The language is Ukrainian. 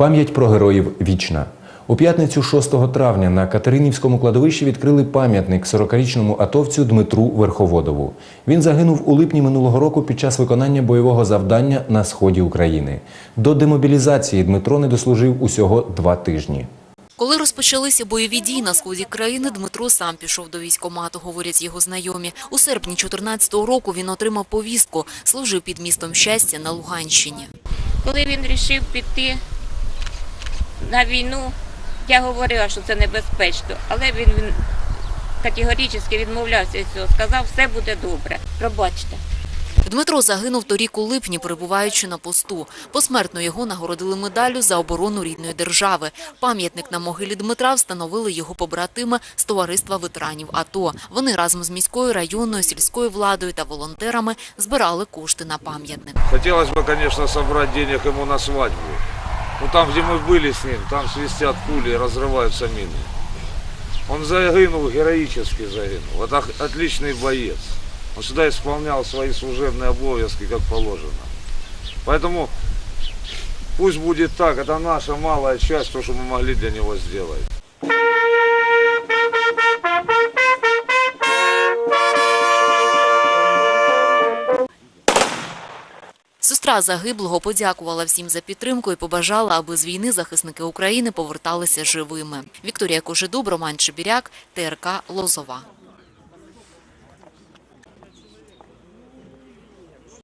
Пам'ять про героїв вічна. У п'ятницю 6 травня на Катеринівському кладовищі відкрили пам'ятник 40-річному атовцю Дмитру Верховодову. Він загинув у липні минулого року під час виконання бойового завдання на сході України. До демобілізації Дмитро не дослужив усього два тижні. Коли розпочалися бойові дії на сході країни, Дмитро сам пішов до військкомату, говорять його знайомі. У серпні 14-го року він отримав повістку, служив під містом щастя на Луганщині. Коли він вирішив піти на війну, я говорила, що це небезпечно, але він, він категорично відмовлявся від цього. Сказав, все буде добре. Пробачте. Дмитро загинув торік у липні, перебуваючи на посту. Посмертно його нагородили медаллю за оборону рідної держави. Пам'ятник на могилі Дмитра встановили його побратими з товариства ветеранів АТО. Вони разом з міською, районною, сільською владою та волонтерами збирали кошти на пам'ятник. Хотелось бы, конечно, собрать денег ему на свадьбу. Но там, где мы были с ним, там свистят пули и разрываются мины. Он загинул, героически загинул. Ох- отличный боец. Он всегда исполнял свои служебные обовязки, как положено. Поэтому пусть будет так, это наша малая часть, то, что мы могли для него сделать. Сестра загиблого подякувала всім за підтримку і побажала, аби з війни захисники України поверталися живими. Вікторія Кожедуб, Роман Чебіряк, ТРК Лозова.